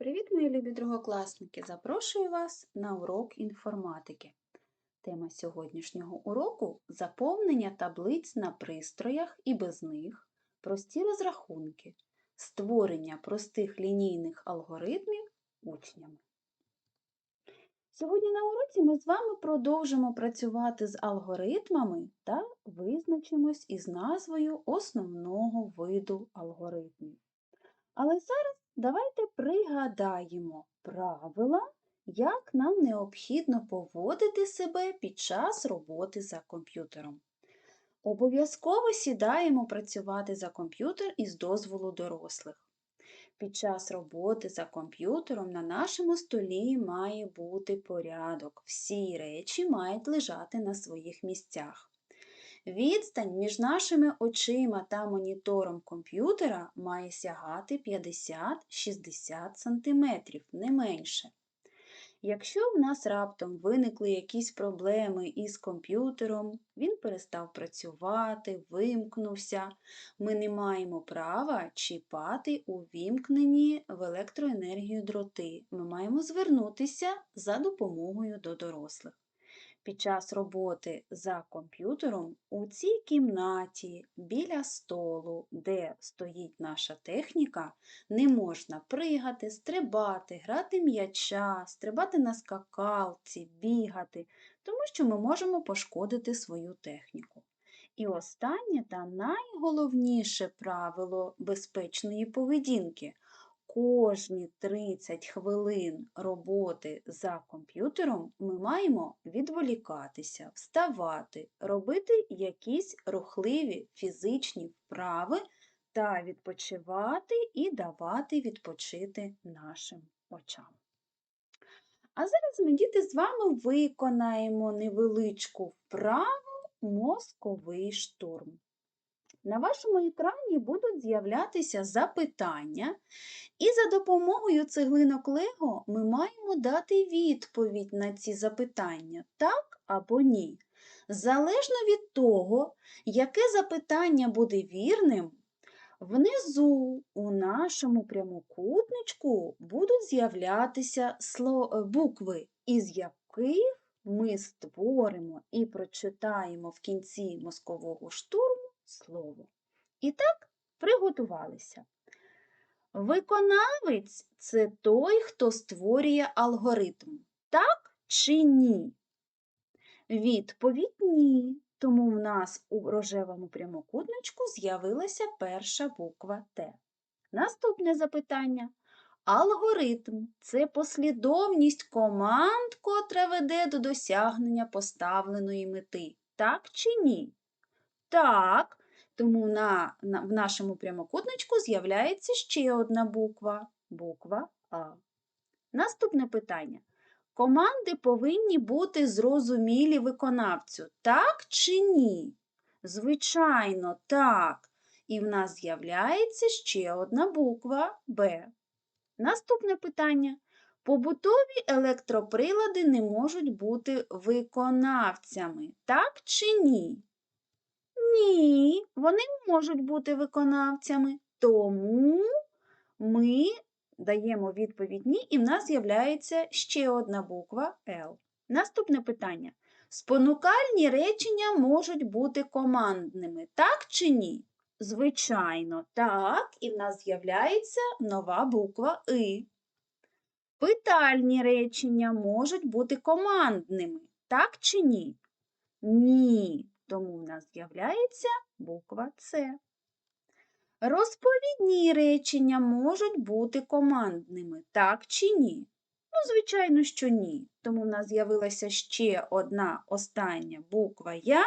Привіт, мої любі другокласники! Запрошую вас на урок інформатики. Тема сьогоднішнього уроку заповнення таблиць на пристроях і без них, прості розрахунки, створення простих лінійних алгоритмів учнями. Сьогодні на уроці ми з вами продовжимо працювати з алгоритмами та визначимось із назвою основного виду алгоритмів. Але зараз давайте пригадаємо правила, як нам необхідно поводити себе під час роботи за комп'ютером. Обов'язково сідаємо працювати за комп'ютер із дозволу дорослих. Під час роботи за комп'ютером на нашому столі має бути порядок. Всі речі мають лежати на своїх місцях. Відстань між нашими очима та монітором комп'ютера має сягати 50-60 см, не менше. Якщо в нас раптом виникли якісь проблеми із комп'ютером, він перестав працювати, вимкнувся, ми не маємо права чіпати увімкнені в електроенергію дроти. Ми маємо звернутися за допомогою до дорослих. Під час роботи за комп'ютером у цій кімнаті біля столу, де стоїть наша техніка, не можна пригати, стрибати, грати м'яча, стрибати на скакалці, бігати, тому що ми можемо пошкодити свою техніку. І останнє та найголовніше правило безпечної поведінки кожні 30 хвилин роботи за комп'ютером ми маємо відволікатися, вставати, робити якісь рухливі фізичні вправи та відпочивати і давати відпочити нашим очам. А зараз ми, діти, з вами виконаємо невеличку вправу мозковий штурм. На вашому екрані будуть з'являтися запитання, і за допомогою цеглинок Лего ми маємо дати відповідь на ці запитання так або ні. Залежно від того, яке запитання буде вірним, внизу у нашому прямокутничку будуть з'являтися букви, із яких ми створимо і прочитаємо в кінці мозкового штурму слово. І так, приготувалися. Виконавець це той, хто створює алгоритм. Так чи ні? Відповідь ні. Тому в нас у рожевому прямокутничку з'явилася перша буква Т. Наступне запитання. Алгоритм це послідовність команд, котра веде до досягнення поставленої мети. Так чи ні? Так, тому на, на, в нашому прямокутничку з'являється ще одна буква буква А. Наступне питання. Команди повинні бути зрозумілі виконавцю, так чи ні? Звичайно, так. І в нас з'являється ще одна буква Б. Наступне питання. Побутові електроприлади не можуть бути виконавцями, так чи ні? Ні, вони можуть бути виконавцями, тому ми даємо відповідь ні, і в нас з'являється ще одна буква Л. Наступне питання. Спонукальні речення можуть бути командними, так чи ні? Звичайно, так, і в нас з'являється нова буква И. Питальні речення можуть бути командними, так чи ні? Ні. Тому в нас з'являється буква С. Розповідні речення можуть бути командними, так чи ні? Ну, звичайно, що ні. Тому в нас з'явилася ще одна остання буква Я.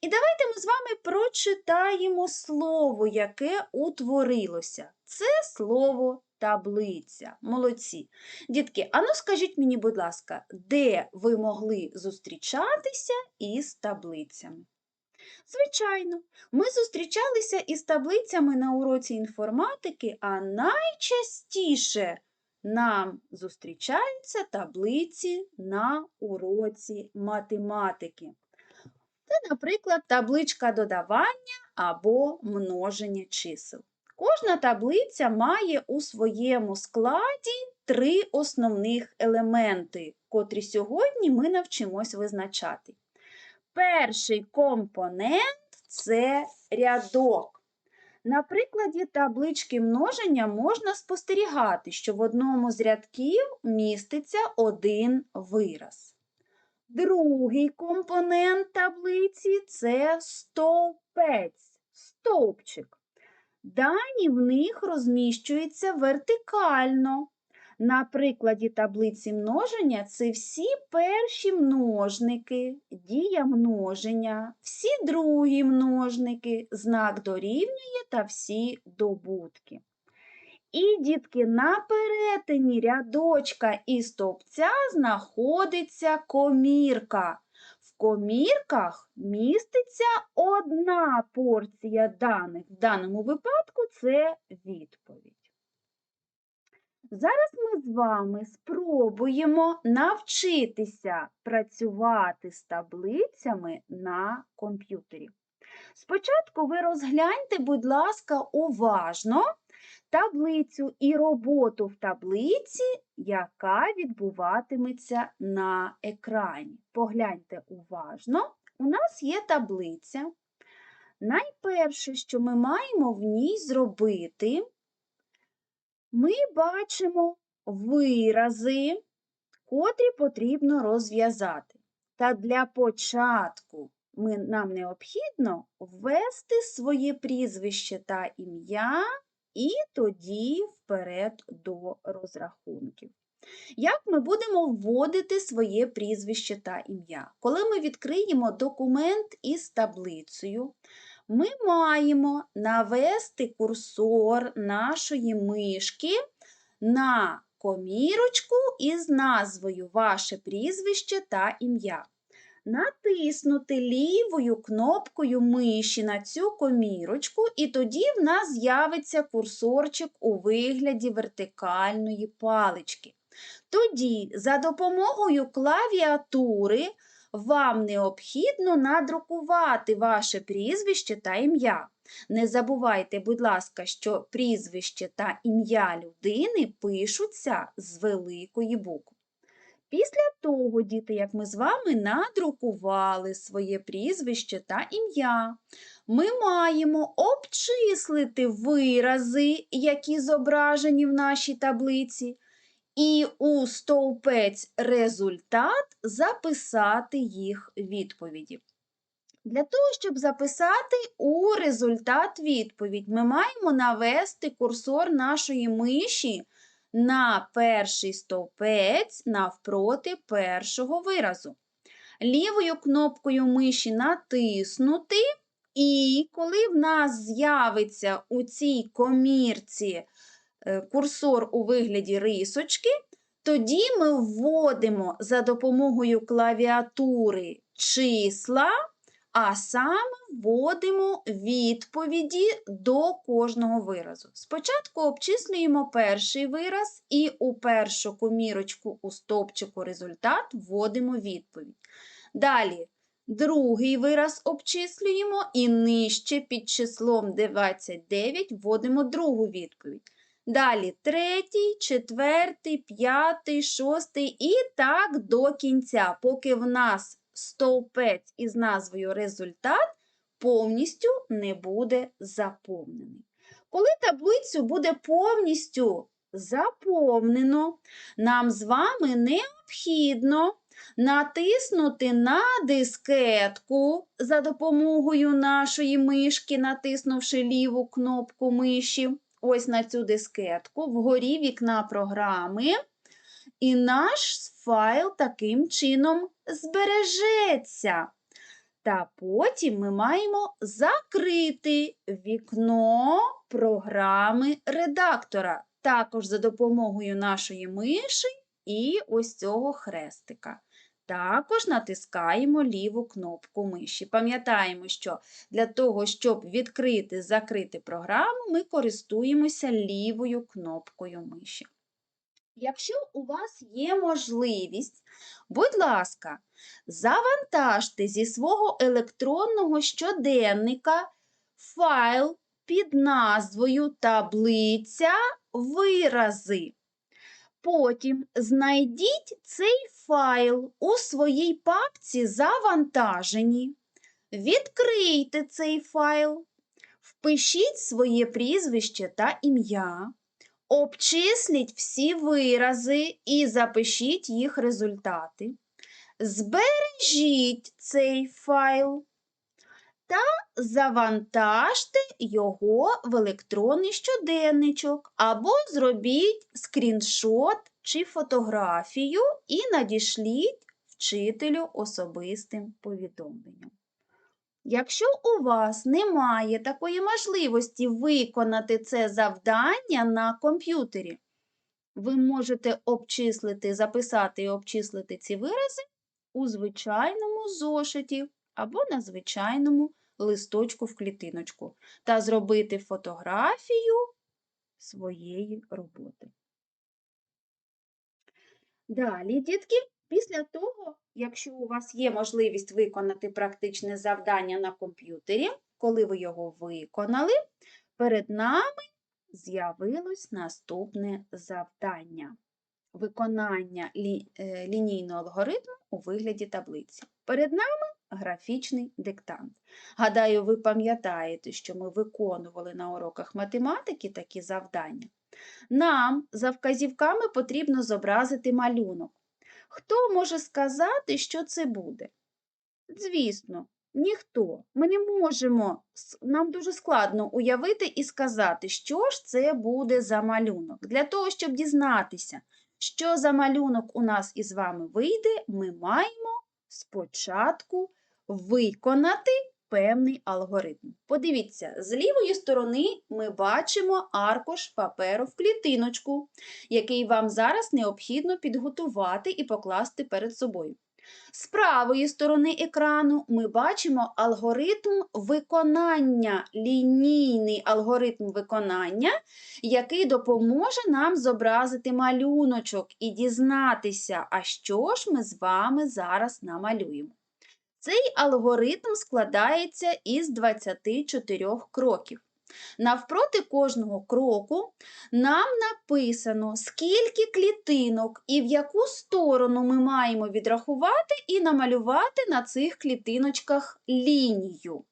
І давайте ми з вами прочитаємо слово, яке утворилося. Це слово таблиця. Молодці. Дітки, а ну скажіть мені, будь ласка, де ви могли зустрічатися із таблицями? Звичайно, ми зустрічалися із таблицями на уроці інформатики, а найчастіше нам зустрічаються таблиці на уроці математики. Це, наприклад, табличка додавання або множення чисел. Кожна таблиця має у своєму складі три основних елементи, котрі сьогодні ми навчимось визначати. Перший компонент це рядок. На прикладі таблички множення можна спостерігати, що в одному з рядків міститься один вираз. Другий компонент таблиці це стовпець, стовпчик. Дані в них розміщуються вертикально. На прикладі таблиці множення це всі перші множники, дія множення, всі другі множники, знак дорівнює та всі добутки. І, дітки, на перетині рядочка і стовпця знаходиться комірка. В комірках міститься одна порція даних. В даному випадку це відповідь. Зараз ми з вами спробуємо навчитися працювати з таблицями на комп'ютері. Спочатку ви розгляньте, будь ласка, уважно таблицю і роботу в таблиці, яка відбуватиметься на екрані. Погляньте уважно, у нас є таблиця. Найперше, що ми маємо в ній зробити, ми бачимо вирази, котрі потрібно розв'язати. Та для початку ми, нам необхідно ввести своє прізвище та ім'я і тоді вперед до розрахунків. Як ми будемо вводити своє прізвище та ім'я? Коли ми відкриємо документ із таблицею, ми маємо навести курсор нашої мишки на комірочку із назвою Ваше прізвище та ім'я. Натиснути лівою кнопкою миші на цю комірочку, і тоді в нас з'явиться курсорчик у вигляді вертикальної палички. Тоді, за допомогою клавіатури, вам необхідно надрукувати ваше прізвище та ім'я. Не забувайте, будь ласка, що прізвище та ім'я людини пишуться з великої букви. Після того, діти, як ми з вами надрукували своє прізвище та ім'я, ми маємо обчислити вирази, які зображені в нашій таблиці, і у стовпець результат записати їх відповіді. Для того, щоб записати у результат відповідь, ми маємо навести курсор нашої миші на перший стовпець навпроти першого виразу. Лівою кнопкою миші натиснути, і коли в нас з'явиться у цій комірці курсор у вигляді рисочки, тоді ми вводимо за допомогою клавіатури числа а саме вводимо відповіді до кожного виразу. Спочатку обчислюємо перший вираз і у першу комірочку у стовпчику результат вводимо відповідь. Далі другий вираз обчислюємо і нижче під числом 29 вводимо другу відповідь. Далі третій, четвертий, п'ятий, шостий і так до кінця, поки в нас стовпець із назвою результат повністю не буде заповнений. Коли таблицю буде повністю заповнено, нам з вами необхідно натиснути на дискетку за допомогою нашої мишки, натиснувши ліву кнопку миші, ось на цю дискетку, вгорі вікна програми. І наш файл таким чином збережеться. Та потім ми маємо закрити вікно програми редактора, також за допомогою нашої миші і ось цього хрестика. Також натискаємо ліву кнопку миші. Пам'ятаємо, що для того, щоб відкрити закрити програму, ми користуємося лівою кнопкою миші. Якщо у вас є можливість, будь ласка, завантажте зі свого електронного щоденника файл під назвою Таблиця вирази. Потім знайдіть цей файл у своїй папці Завантажені. Відкрийте цей файл, впишіть своє прізвище та ім'я, обчисліть всі вирази і запишіть їх результати. Збережіть цей файл та завантажте його в електронний щоденничок або зробіть скріншот чи фотографію і надішліть вчителю особистим повідомленням. Якщо у вас немає такої можливості виконати це завдання на комп'ютері, ви можете обчислити, записати і обчислити ці вирази у звичайному зошиті або на звичайному листочку в клітиночку та зробити фотографію своєї роботи. Далі, дітки, після того, якщо у вас є можливість виконати практичне завдання на комп'ютері, коли ви його виконали, перед нами з'явилось наступне завдання виконання лі, е, лінійного алгоритму у вигляді таблиці. Перед нами графічний диктант. Гадаю, ви пам'ятаєте, що ми виконували на уроках математики такі завдання. Нам за вказівками потрібно зобразити малюнок. Хто може сказати, що це буде? Звісно, ніхто. Ми не можемо, нам дуже складно уявити і сказати, що ж це буде за малюнок. Для того, щоб дізнатися, що за малюнок у нас із вами вийде, ми маємо спочатку виконати певний алгоритм. Подивіться, з лівої сторони ми бачимо аркуш паперу в клітиночку, який вам зараз необхідно підготувати і покласти перед собою. З правої сторони екрану ми бачимо алгоритм виконання, лінійний алгоритм виконання, який допоможе нам зобразити малюночок і дізнатися, а що ж ми з вами зараз намалюємо. Цей алгоритм складається із 24 кроків. Навпроти кожного кроку нам написано, скільки клітинок і в яку сторону ми маємо відрахувати і намалювати на цих клітиночках лінію.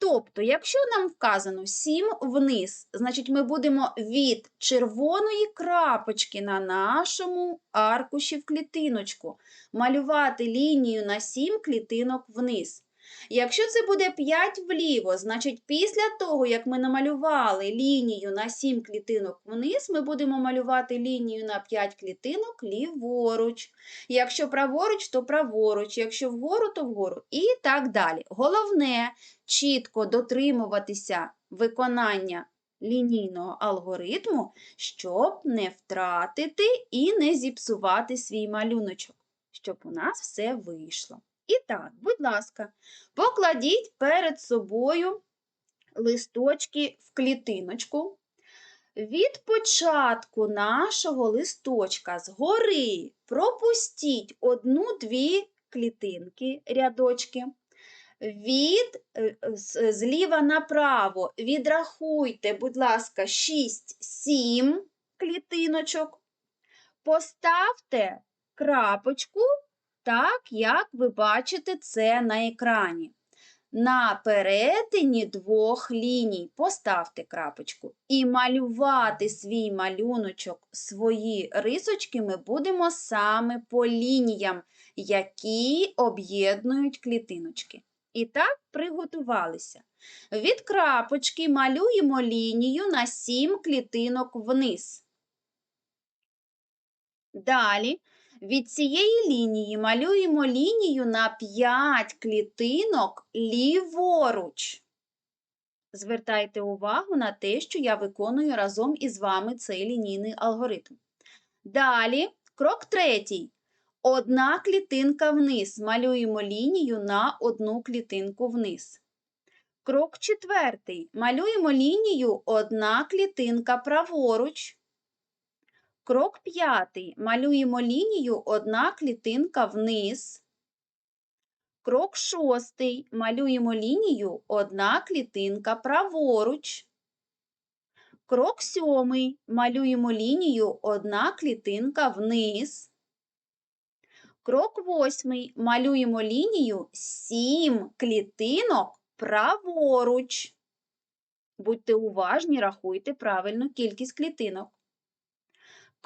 Тобто, якщо нам вказано 7 вниз, значить ми будемо від червоної крапочки на нашому аркуші в клітиночку малювати лінію на 7 клітинок вниз. Якщо це буде 5 вліво, значить після того, як ми намалювали лінію на 7 клітинок вниз, ми будемо малювати лінію на 5 клітинок ліворуч. Якщо праворуч, то праворуч, якщо вгору, то вгору. І так далі. Головне чітко дотримуватися виконання лінійного алгоритму, щоб не втратити і не зіпсувати свій малюночок, щоб у нас все вийшло. І так, будь ласка, покладіть перед собою листочки в клітиночку. Від початку нашого листочка згори пропустіть одну-дві клітинки, рядочки. Від е, зліва направо відрахуйте, будь ласка, 6-7 клітиночок. Поставте крапочку так, як ви бачите це на екрані. На перетині двох ліній поставте крапочку. І малювати свій малюночок, свої рисочки ми будемо саме по лініям, які об'єднують клітиночки. І так, приготувалися. Від крапочки малюємо лінію на 7 клітинок вниз. Далі від цієї лінії малюємо лінію на 5 клітинок ліворуч. Звертайте увагу на те, що я виконую разом із вами цей лінійний алгоритм. Далі, крок третій. Одна клітинка вниз. Малюємо лінію на одну клітинку вниз. Крок четвертий. Малюємо лінію одна клітинка праворуч. Крок п'ятий. Малюємо лінію одна клітинка вниз. Крок шостий. Малюємо лінію одна клітинка праворуч. Крок сьомий. Малюємо лінію одна клітинка вниз. Крок восьмий. Малюємо лінію сім клітинок праворуч. Будьте уважні, рахуйте правильно кількість клітинок.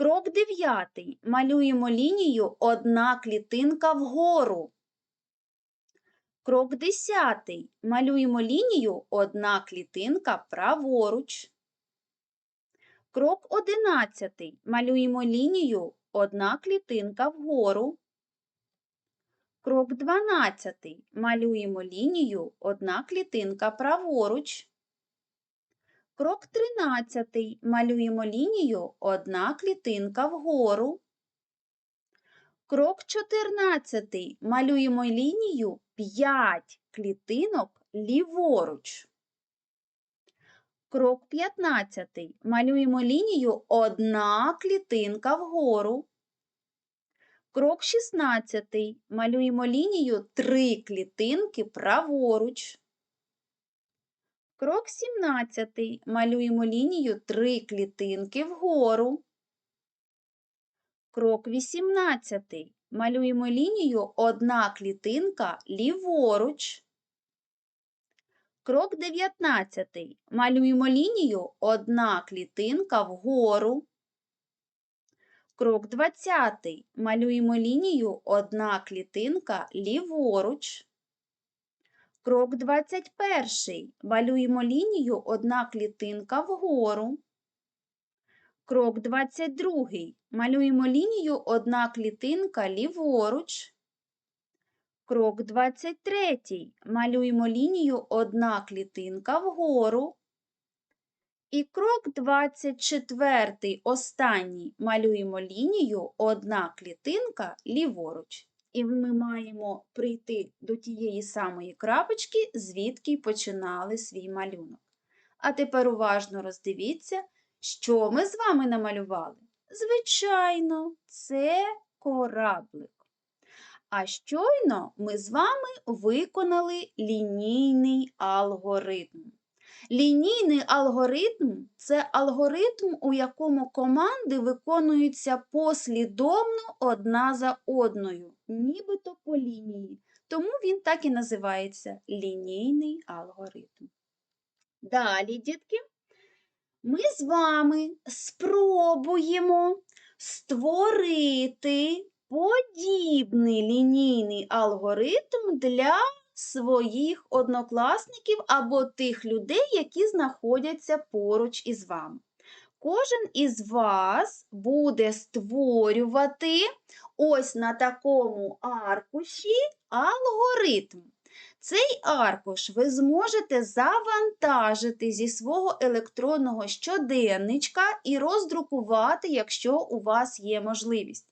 Крок дев'ятий. Малюємо лінію одна клітинка вгору. Крок десятий. Малюємо лінію одна клітинка праворуч. Крок одинадцятий. Малюємо лінію одна клітинка вгору. Крок дванадцятий. Малюємо лінію одна клітинка праворуч. Крок 13. Малюємо лінію одна клітинка вгору. Крок 14. Малюємо лінію 5 клітинок ліворуч. Крок 15. Малюємо лінію одна клітинка вгору. Крок 16. Малюємо лінію 3 клітинки праворуч. Крок 17. Малюємо лінію 3 клітинки вгору. Крок 18. Малюємо лінію одна клітинка ліворуч. Крок 19. Малюємо лінію одна клітинка вгору. Крок 20. Малюємо лінію одна клітинка ліворуч. Крок 21. Малюємо лінію одна клітинка вгору. Крок 22. Малюємо лінію одна клітинка ліворуч. Крок 23. Малюємо лінію одна клітинка вгору. І крок 24. Останній малюємо лінію одна клітинка ліворуч. І ми маємо прийти до тієї самої крапочки, звідки починали свій малюнок. А тепер уважно роздивіться, що ми з вами намалювали. Звичайно, це кораблик. А щойно ми з вами виконали лінійний алгоритм. Лінійний алгоритм це алгоритм, у якому команди виконуються послідовно одна за одною, нібито по лінії. Тому він так і називається лінійний алгоритм. Далі, дітки, ми з вами спробуємо створити подібний лінійний алгоритм для своїх однокласників або тих людей, які знаходяться поруч із вами. Кожен із вас буде створювати ось на такому аркуші алгоритм. Цей аркуш ви зможете завантажити зі свого електронного щоденничка і роздрукувати, якщо у вас є можливість.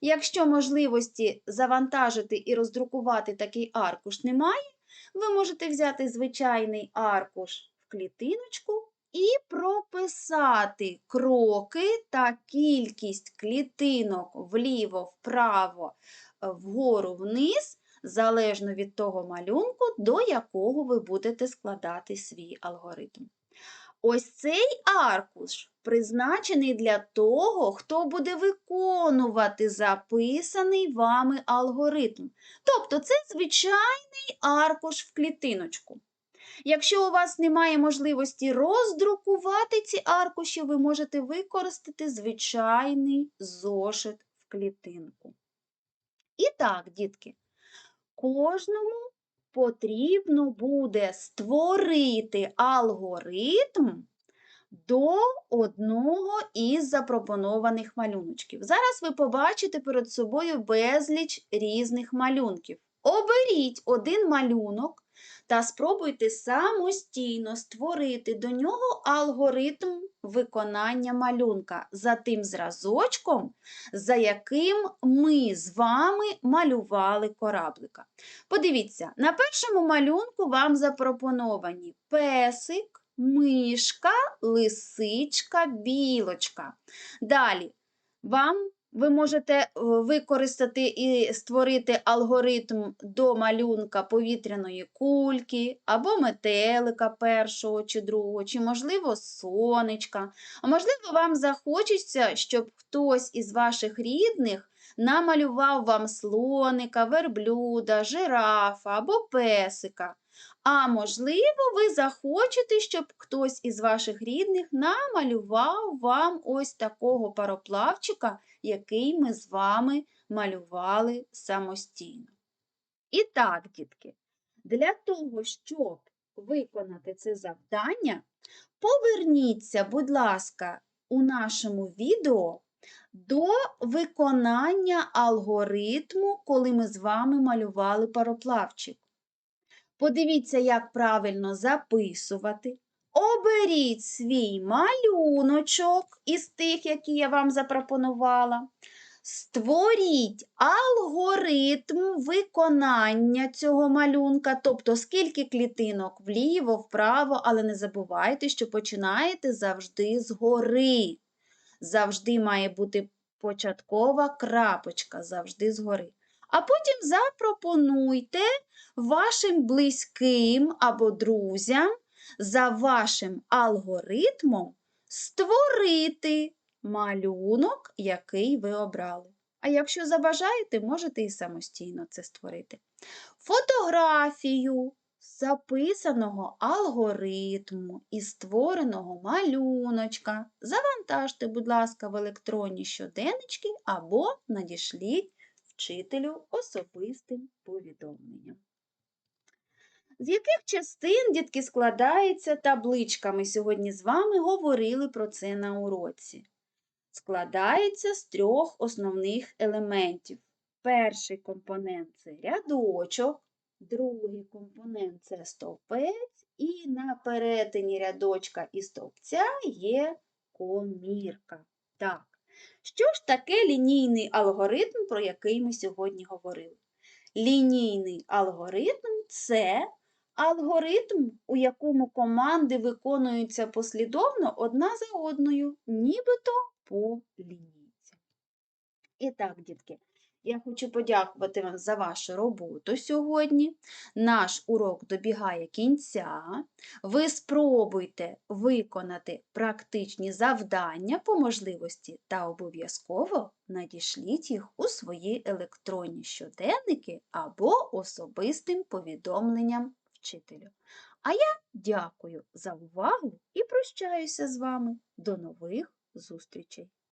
Якщо можливості завантажити і роздрукувати такий аркуш немає, ви можете взяти звичайний аркуш в клітиночку і прописати кроки та кількість клітинок вліво, вправо, вгору, вниз, залежно від того малюнку, до якого ви будете складати свій алгоритм. Ось цей аркуш призначений для того, хто буде виконувати записаний вами алгоритм. Тобто це звичайний аркуш в клітиночку. Якщо у вас немає можливості роздрукувати ці аркуші, ви можете використати звичайний зошит в клітинку. І так, дітки, кожному потрібно буде створити алгоритм до одного із запропонованих малюночків. Зараз ви побачите перед собою безліч різних малюнків. Оберіть один малюнок та спробуйте самостійно створити до нього алгоритм виконання малюнка за тим зразочком, за яким ми з вами малювали кораблика. Подивіться, на першому малюнку вам запропоновані песик, мишка, лисичка, білочка. Далі вам Ви можете е, використати і створити алгоритм до малюнка повітряної кульки, або метелика першого чи другого, чи, можливо, сонечка. А можливо, вам захочеться, щоб хтось із ваших рідних намалював вам слоника, верблюда, жирафа або песика. А можливо, ви захочете, щоб хтось із ваших рідних намалював вам ось такого пароплавчика, який ми з вами малювали самостійно. І так, дітки, для того, щоб виконати це завдання, поверніться, будь ласка, у нашому відео до виконання алгоритму, коли ми з вами малювали пароплавчик. Подивіться, як правильно записувати. Оберіть свій малюночок із тих, які я вам запропонувала. Створіть алгоритм виконання цього малюнка, тобто скільки клітинок вліво, вправо, але не забувайте, що починаєте завжди згори. Завжди має бути початкова крапочка, завжди згори. А потім запропонуйте вашим близьким або друзям за вашим алгоритмом створити малюнок, який ви обрали. А якщо забажаєте, можете і самостійно це створити. Фотографію записаного алгоритму і створеного малюночка завантажте, будь ласка, в електронні щоденнички або надішліть вчителю особистим повідомленням. З яких частин дітки складається табличка? Ми сьогодні з вами говорили про це на уроці. Складається з трьох основних елементів. Перший компонент це рядочок, другий компонент це стовпець, і на перетині рядочка і стовпця є комірка. Так, що ж таке лінійний алгоритм, про який ми сьогодні говорили? Лінійний алгоритм це алгоритм, у якому команди виконуються послідовно одна за одною, нібито по лінійці. І так, дітки, я хочу подякувати вам за вашу роботу сьогодні. Наш урок добігає кінця. Ви спробуйте виконати практичні завдання по можливості та обов'язково надішліть їх у свої електронні щоденники або особистим повідомленням вчителю. А я дякую за увагу і прощаюся з вами. До нових зустрічей!